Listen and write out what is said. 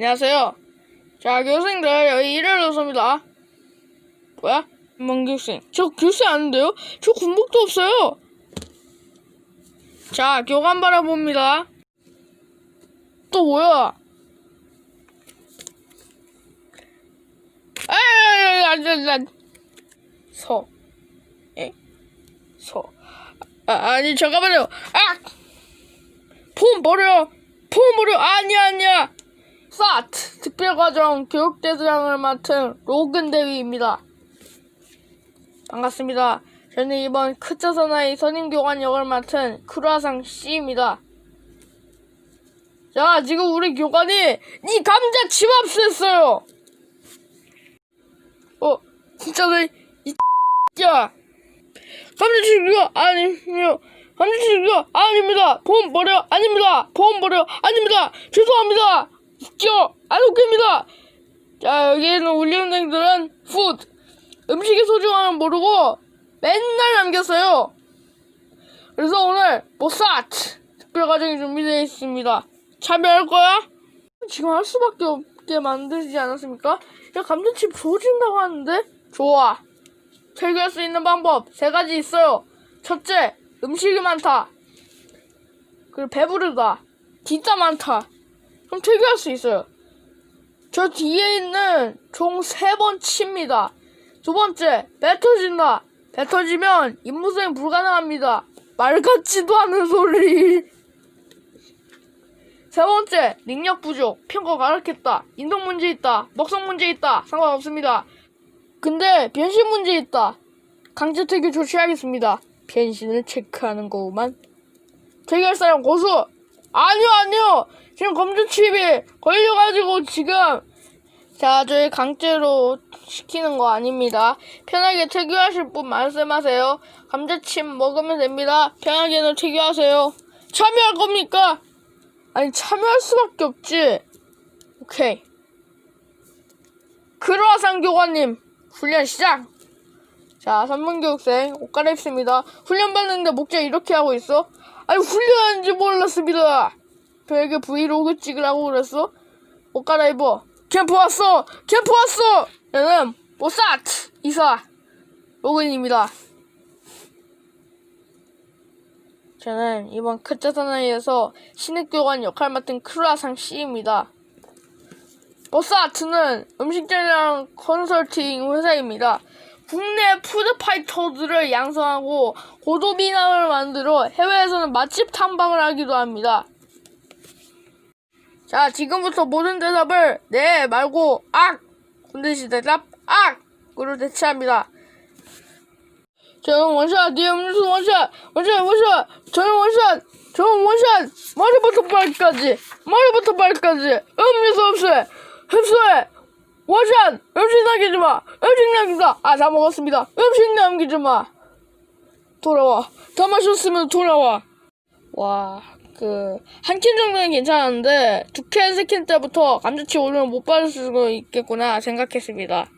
안녕하세요. 자, 교수님들, 여기 일을 넣습니다. 뭐야? 김만 교수님. 저 교수 아닌데요? 저 군복도 없어요. 자, 교관 바라봅니다. 또 뭐야? 아야야야, 안, 안, 서. 에? 서. 아, 아니, 잠깐만요. 아! 폰 버려! 폰 버려! 아니야, 아니야! 사트 특별과정 교육대장을 맡은 로근 대위입니다. 반갑습니다. 저는 이번 크차사나이 선임교관 역을 맡은 크루아상 C입니다. 자, 지금 우리 교관이 이 감자 집 압수했어요. 어, 진짜 왜, 이 야. 감자칩이요? 아니요. 감자칩이요? 아닙니다. 본 버려? 아닙니다. 본 버려? 아닙니다. 죄송합니다. 안 웃깁니다. 자, 여기에는 우리 선생들은 푸드. 음식의 소중함을 모르고 맨날 남겼어요. 그래서 오늘 보사트 특별 과정이 준비되어 있습니다. 참여할 거야? 지금 할 수밖에 없게 만들지 않았습니까? 야, 감자칩 좋아진다고 하는데? 좋아. 해결할 수 있는 방법 세 가지 있어요. 첫째, 음식이 많다. 그리고 배부르다. 진짜 많다. 그럼 해결할 수 있어요. 저 뒤에 있는 총세번 칩니다. 두 번째. 배 터지면 임무수행 불가능합니다. 말 같지도 않은 소리. 세 번째, 능력 부족. 평가 가락했다. 인성 문제 있다. 먹성 문제 있다. 상관없습니다. 근데 변신 문제 있다. 강제 퇴교 조치하겠습니다. 변신을 체크하는 거구만. 퇴교할 사람 고수. 아니요 아니요. 지금 검증 칩이 걸려가지고 지금 자 저희 강제로 시키는 거 아닙니다. 편하게 퇴교하실 분 말씀하세요. 감자칩 먹으면 됩니다. 편하게는 퇴교하세요. 참여할 겁니까? 아니 참여할 수밖에 없지. 오케이. 크로아상 교관님 훈련 시작. 자, 3번 교육생 옷 갈아입습니다. 훈련 받는데 목자 이렇게 하고 있어? 아니 훈련하는지 몰랐습니다. 저에게 브이로그 찍으라고 그랬어? 옷 갈아입어. 캠프 왔어. 캠프 왔어. 얘는 보사트 이사 로근입니다. 저는 이번 크짜사나이에서 신입교관 역할 맡은 크루아상 C입니다. 보사트는 음식제랑 컨설팅 회사입니다. 국내 푸드파이터들을 양성하고 고도 미남을 만들어 해외에서는 맛집 탐방을 하기도 합니다. 자, 지금부터 모든 대답을 네 말고 악! 군대시 대답 악 으로 대체합니다. 저는 원샷, 뒤에 음료수 원샷, 원샷, 원샷, 저는 원샷, 저는 원샷, 머리부터 발까지, 머리부터 발까지, 음료수 없애, 흡수해, 원샷, 음식 남기지 마, 음식 남기지 마, 아, 다 먹었습니다. 음식 남기지 마. 돌아와. 다 마셨으면 돌아와. 와, 그, 한 캔 정도는 괜찮았는데, 두 캔, 세 캔 때부터 감자칩 오르면 못 받을 수 있겠구나 생각했습니다.